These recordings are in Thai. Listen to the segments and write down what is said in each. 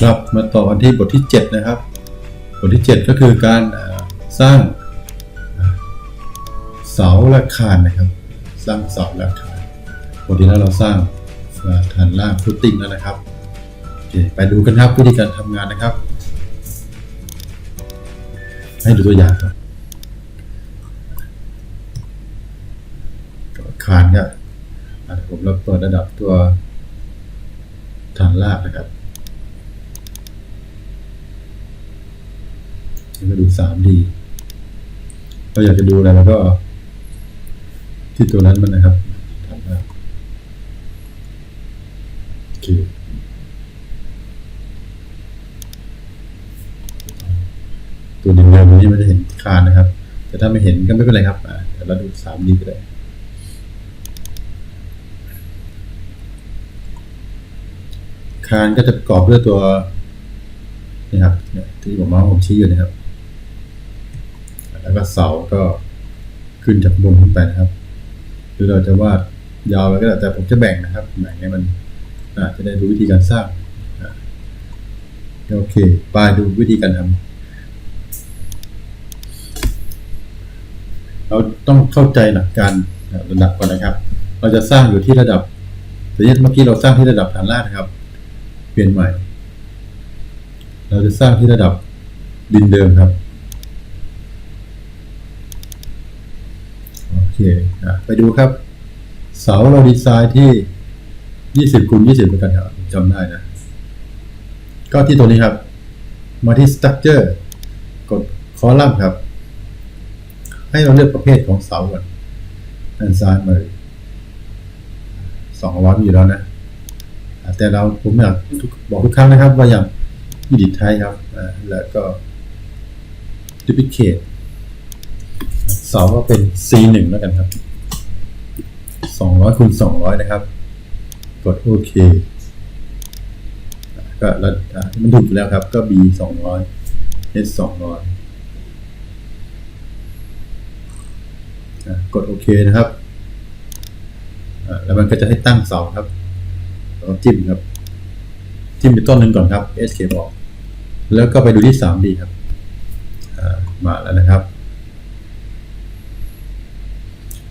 ครับมาต่อกันที่บทที่ 7 นะครับ บทที่ 7 ก็คือการสร้างเสาและคานนะครับ สร้างเสาและคานบทที่แล้วเราสร้างฐานล่างฟุตติ้งแล้วนะครับโอเคไปดูกันครับวิธีการทำงานนะครับ ให้ดูตัวอย่างครับคานครับผมเราเปิดระดับตัวฐานลากนะครับ นี่มาดู 3D เราอยากจะดูอะไรเราก็ ที่ตัวนั้นมันนะครับทำได้โอเคตัวดินเดิมนี้มันจะเห็นคานนะครับ แต่ถ้าไม่เห็นก็ไม่เป็นไรครับอ่เดี๋ยวเราดู 3D ก็ได้คานก็จะประกอบด้วยตัวนี่ครับที่ผมมองผมชี้อยู่นะครับ แล้วก็เสาก็ขึ้นจากบนขึ้นไปนะครับ หรือเราจะวาดยาวไปก็ได้แต่ผมจะแบ่งนะครับแบ่งให้มันจะได้รู้วิธีการสร้างโอเคไปดูวิธีการทำเราต้องเข้าใจหลักการระดับก่อนนะครับ เราจะสร้างอยู่ที่ระดับแต่เมื่อกี้เราสร้างที่ระดับฐานรากนะครับ เปลี่ยนใหม่ เราจะสร้างที่ระดับดินเดิมครับ โอ เคไปดูครับ เสาเราดีไซน์ที่20คูณ20เหมือนกันครับจำได้นะ ก็ที่ตัวนี้ครับ มาที่ structure กดคอลัมน์ครับ ให้เราเลือกประเภทของเสาก่อนด้านซ้ายมือสองร้อยอยู่แล้วนะ แต่เราผมอยากบอกทุกครั้งนะครับ ว่าอย่าง edit ไทยครับ แล้วก็ duplicate เสาก็เป็น C1 แล้วกันครับ200คูณ200นะครับ กดโอเคก็แล้วมันถูกแล้วครับ ก็ B 200 S 200อ่ากดโอเคนะครับ แล้วมันก็จะให้ตั้งเสาครับแล้วก็จิ้มครับ จิ้มไปต้นหนึ่งก่อนครับ escape ออกแล้วก็ไปดูที่ 3D ครับ มาแล้วนะครับ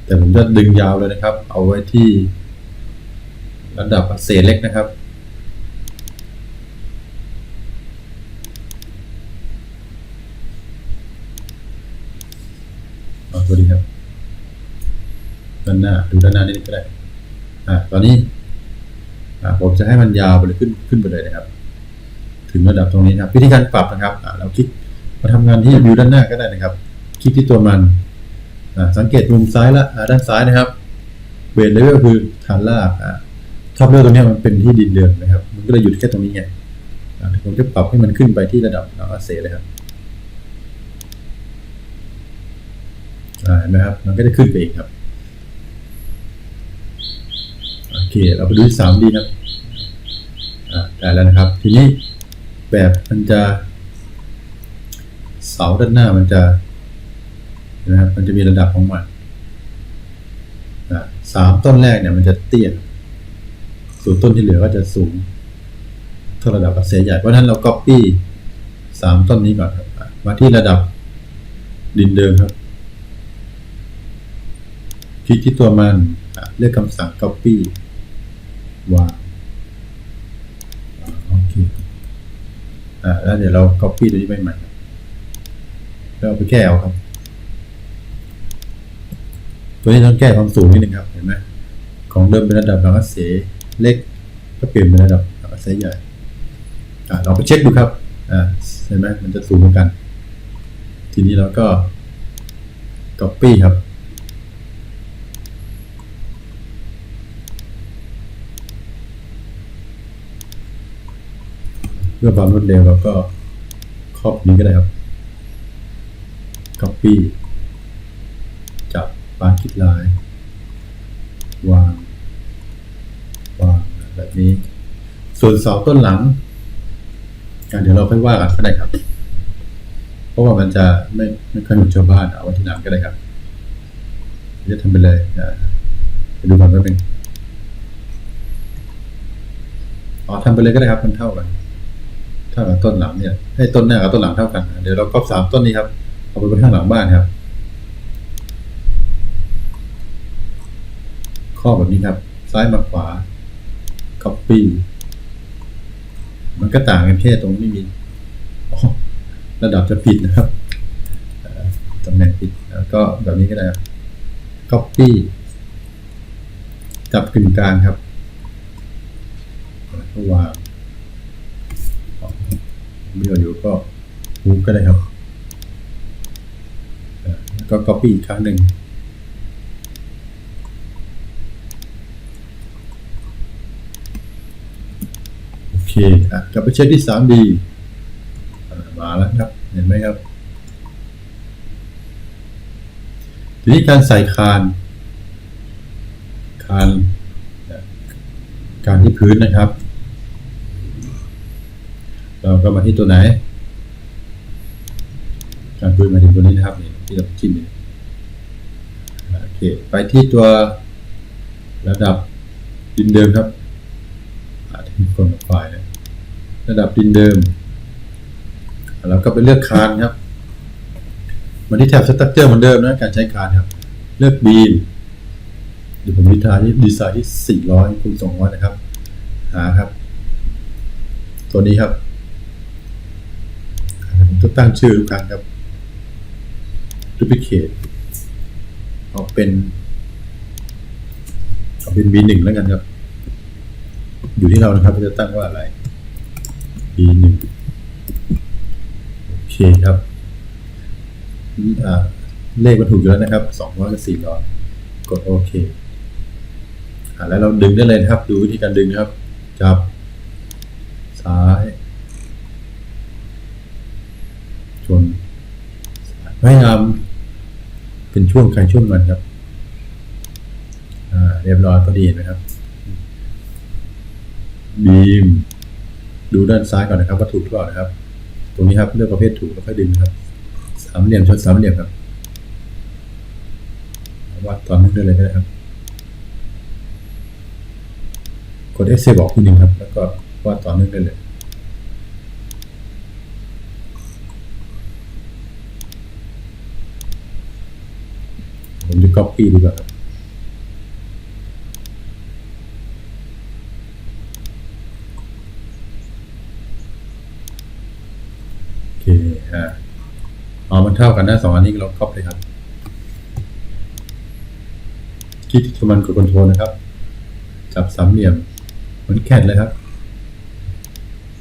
แต่ผมจะดึงยาวเลยนะครับ เอาไว้ที่ระดับเศษเล็กนะครับ เอาตัวนี้ครับ ด้านหน้า ดูด้านหน้านิดก็ได้ อ่าตอนนี้ อ่า ผมจะให้มันยาวไปเลยขึ้นขึ้นไปเลยนะครับ ถึงระดับตรงนี้ครับ วิธีการปรับนะครับ อ่าเราคลิกมาทำงานที่วิวด้านหน้าก็ได้นะครับ คลิกที่ตัวมัน สังเกตมุมซ้ายละอ่าด้านซ้ายนะครับเบสเลเวลคือฐานลากอ่าท็อปเลเวลตรงนี้มันเป็นที่ดินเดิมนะครับ มันก็เลยหยุดแค่ตรงนี้ไงอ่าผมจะปรับให้มันขึ้นไปที่ระดับอาเซเลยครับอ่าเห็นไหมครับ มันก็จะขึ้นไปอีกครับโอเคเราไปดูที่สามดีครับอ่าได้แล้วนะครับ ทีนี้แบบมันจะ เสาด้านหน้ามันจะ นะครับ มันจะมีระดับของมันอะสามต้นแรกเนี่ยมันจะเตี้ยส่วนต้นที่เหลือก็จะสูงเท่าระดับอักเสบใหญ่เพราะฉะนั้นเรา copy สามต้นนี้ก่อนครับมาที่ระดับดินเดิมครับคลิกที่ตัวมันเลือกคำสั่ง copy วางโอเคอะแล้วเดี๋ยวเรา copy ตัวนี้ไปใหม่แล้วเอาไปแก้เอาครับ ตัวนี้ต้องแก้ความสูงนิดนึงครับเห็นไหมของเดิมเป็นระดับหลังอักเสเล็ก ก็เปลี่ยนเป็นระดับหลังอักเสใหญ่เราไปเช็คดูครับเห็นไหมมันจะสูงเหมือนกัน ทีนี้เราก็ copy ครับ เพื่อความรวดเร็วเราก็ครอบนี้ก็ได้ครับ copy จับปาคิดลาย วาง วางแบบนี้ ส่วนเสาต้นหลังเดี๋ยวเราค่อยว่ากันก็ได้ครับ เพราะว่ามันจะไม่ไม่ค่อยเหมือนชาวบ้านเอาไว้ที่หลังก็ได้ครับจะทำไปเลยอะไปดูก่อนแป๊บนึงอ๋อทำไปเลยก็ได้ครับ มันเท่ากันเท่ากับต้นหลังเนี่ยให้ต้นหน้ากับต้นหลังเท่ากัน เดี๋ยวเราก็สามต้นนี้ครับเอาไปไว้ข้างหลังบ้านครับ ข้อแบบนี้ครับ ซ้ายมาขวา copy มันก็ต่างกันแค่ตรงไม่มีระดับจะผิดนะครับตำแหน่งผิดแล้วก็แบบนี้ก็ได้ครับ copy จับกึ่งกลางครับวก็วางไม่อยู่ก็มูก็ได้ครับแล้วก็ copy อีกครั้งหนึ่ง โอะกลับไปเช็คที่ 3D อะมาแล้วครับ เห็นไหมครับ ทีนี้การใส่คาน คาน การที่พื้นนะครับ เราก็มาที่ตัวไหน การพื้นมาถึงตัวนี้นะครับนี่ที่เราจิ้มนี่โอเค ไปที่ตัวระดับดินเดิมครับอาจจะมีคนมาไฟล์นะ ระดับดินเดิม แล้วก็ไปเลือกคานครับ มาที่แท็บสตั๊กเจอร์เหมือนเดิมนะการใช้คานครับ เลือกบีมเดี๋ยวผมดีไซน์ที่ดีไซน์ที่ 400คูณ200 นะครับ หาครับ ตัวนี้ครับผมจะตั้งชื่อทุกครั้งครับ duplicate เอาเป็น เอาเป็น B1 แล้วกันครับ อยู่ที่เรานะครับจะตั้งว่าอะไร b หนึ่งโอเคครับ เลขมันถูกอยู่แล้วนะครับสองร้อยกับสี่ร้อยกดโอเคอ่าแล้วเราดึงได้เลยนะครับ ดูวิธีการดึงนะครับ จับ ซ้าย ชนพยายามเป็นช่วงใครช่วงมันครับ อ่า เรียบร้อยพอดีนไหมครับ บีม ดูด้านซ้ายก่อนนะครับว่าถูกหรือเปล่านะครับ ตรงนี้ครับเลือกประเภทถูกแล้วค่อยดึงครับ สามเหลี่ยมชนสามเหลี่ยมครับวัดตอนนึงได้เลยก็ได้ครับ กด Excel บอกทีหนึ่งครับ แล้วก็วาดต่อเนื่องได้เลยผมจะ copy ดีกว่าครับ โอเคฮะ อ๋อมันเท่ากันนะสองอันนี้เราครอบเลยครับคลิกที่มันกดคอนโทรลนะครับ จับสามเหลี่ยมเหมือนแคดเลยครับ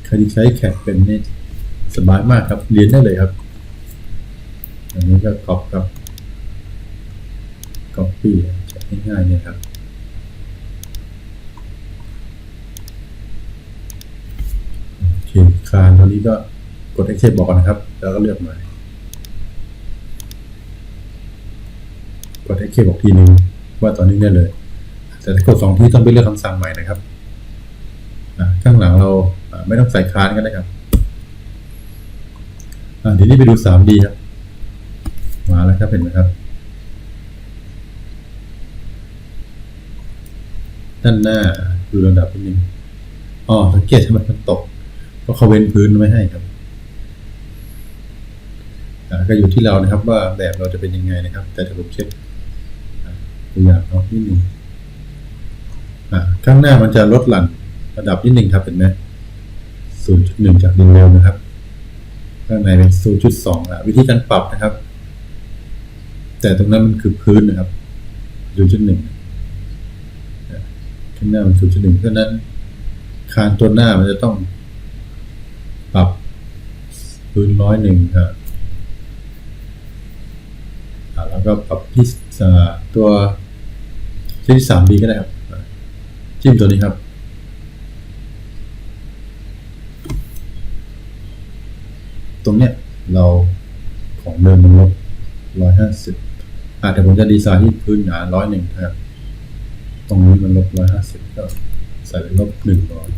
ใครที่ใช้แคดเป็นนี่สบายมากครับ เรียนได้เลยครับ อันนี้ก็กรอบครับ copy จะง่ายๆเนี่ยครับโอเคคานตัวนี้ก็กด Excel บอกก่อนนะครับ แล้วก็เลือกใหม่ กด Excel บอกทีนึงว่าตอนนี้ได้เลย แต่ถ้ากดสองที่ต้องไปเลือกคำสั่งใหม่นะครับข้างหลังเราไม่ต้องใส่คานก็ได้ครับอะทีนี้ไปดู 3D ครับ มาแล้วครับเห็นไหมครับ ด้านหน้าดูระดับนิดนึงอ๋อสังเกตทำไมมันตก เพราะเขาเว้นพื้นไว้ให้ครับอ่าก็อยู่ที่เรานะครับว่าแบบเราจะเป็นยังไงนะครับ แต่ถ้าผมเช็ค ตัวอย่างเนาะนิดนึงอ่าข้างหน้ามันจะลดหลั่นระดับนิดนึงครับเห็นไหมศูนย์จุดหนึ่งจากดินเร็วนะครับ ข้างในเป็นศูนย์จุดสองอะวิธีการปรับนะครับ แต่ตรงนั้นมันคือพื้นนะครับศูนย์จุดหนึ่งข้างหน้ามันศูนย์จุดหนึ่งเพราะนั้น คานตัวหน้ามันจะต้อง ปรับพื้นร้อยหนึ่งครับแล้วก็ปรับที่อ่าตัว ที่สามดีก็ได้ครับ จิ้มตัวนี้ครับ ตรงเนี้ยเราของเดิมมันลบร้อยห้าสิบอาจจะผมจะดีไซน์ที่พื้นหนาร้อยหนึ่งครับ ตรงนี้มันลบร้อยห้าสิบก็ใส่เป็นลบหนึ่งร้อย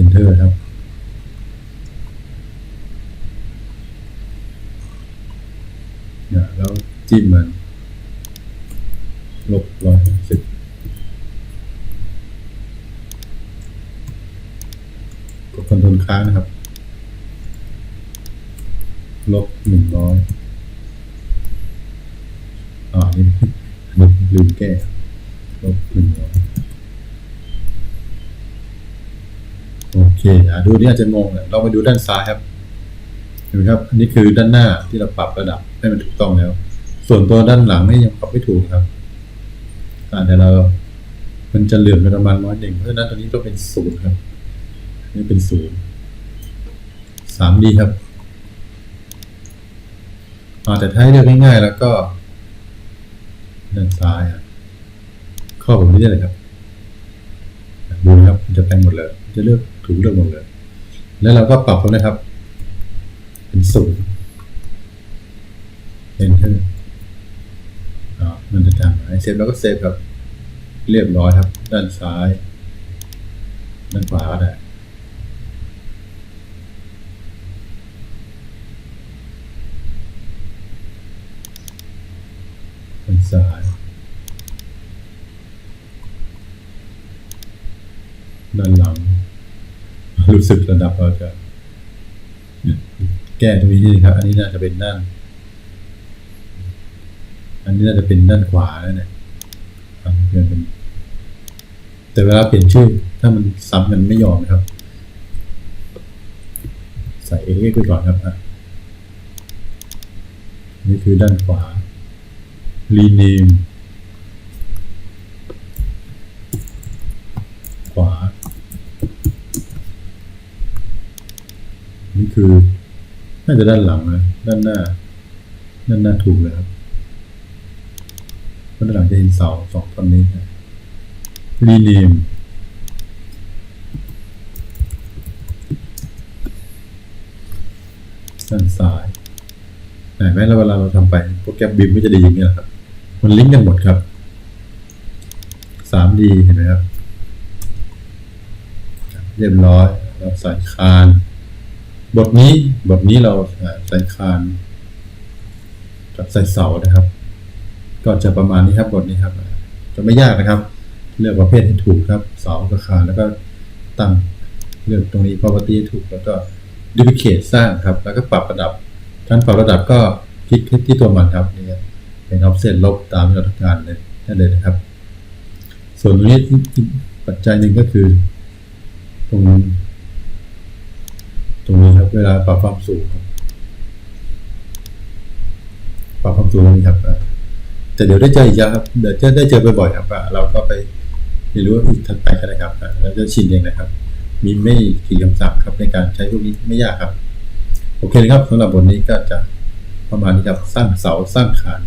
enter ครับเนี่ยแล้วจิ้มมัน ลบร้อยสิบกดคอนโทรลค้างนะครับ ลบหนึ่งร้อยอ่านี่ลืมแก้ ลบหนึ่งร้อยโอเคอะดูนี่อาจจะงงเลยเรามาดูด้านซ้ายครับเห็นไหมครับอันนี้คือด้านหน้าที่เราปรับระดับให้มันถูกต้องแล้ว ส่วนตัวด้านหลังนี่ยังปรับไม่ถูกครับ อ่าเดี๋ยวเรา มันจะเหลื่อมเป็นประมาณร้อยหนึ่งเพราะฉะนั้นตัวนี้ต้องเป็นศูนย์ครับ นี่เป็นศูนย์สามดีครับแต่ถ้าให้เลือกง่ายๆแล้วก็ด้านซ้ายอะข้อผมนี้ได้เลยครับดูนะครับมันจะแต่งหมดเลย จะเลือกถูกเลือกหมดเลย แล้วเราก็ปรับเขานะครับ เป็นศูนย์ enter อ่า มันจะทำให้เซฟแล้วก็เซฟครับ เรียบร้อยครับ ด้านซ้าย ด้านขวาก็ได้ด้านซ้ายด้านหลัง รู้สึกระดับเราจะ แก้ตรงนี้ครับ อันนี้น่าจะเป็นด้าน อันนี้น่าจะเป็นด้านขวาแล้วเนี่ยเปลี่ยนเป็นแต่เวลาเปลี่ยนชื่อ ถ้ามันซ้ำกันไม่ยอมนะครับ ใส่ x ไปก่อนครับอะนี่คือด้านขวา rename ขวา นี่คือ น่าจะด้านหลังนะ ด้านหน้า ด้านหน้าถูกเลยครับ ด้านหลังจะเห็นเสาสองต้นนี้นะ rename ด้านซ้ายเห็นไหมแล้วเวลาเราทำไปโปรแกรมบิมก็จะดีอย่างนี้แหละครับ มันลิงก์กันหมดครับ 3D เห็นไหมครับ เรียบร้อย เราใส่คาน บทนี้บทนี้เราใส่คาน กับใส่เสานะครับ ก็จะประมาณนี้ครับบทนี้ครับ จะไม่ยากนะครับ เลือกประเภทให้ถูกครับเสากับคาแล้วก็ตั้งเลือกตรงนี้ property ถูกแล้วก็ duplicate สร้างครับ แล้วก็ปรับระดับการปรับระดับก็คลิกที่ตัวมันครับนี่ครับเป็น offset ลบตามที่เราต้องการเลยได้เลยนะครับ ส่วนตรงนี้ปัจจัยหนึ่งก็คือ ตรงตรงนี้ครับ เวลาปรับความสูงครับปรับความสูงนี้ครับ แต่เดี๋ยวได้เจออีกเยอะครับ เดี๋ยวจะได้เจอบ่อยๆครับอ่าเราก็ไปเรียนรู้อีกถัดไปกันนะครับอ่าแล้วจะชินเองนะครับ มีไม่กี่คำศัพท์ครับในการใช้พวกนี้ไม่ยากครับ โอเคนะครับสำหรับบทนี้ก็จะประมาณนี้ครับสร้างเสาสร้างคาน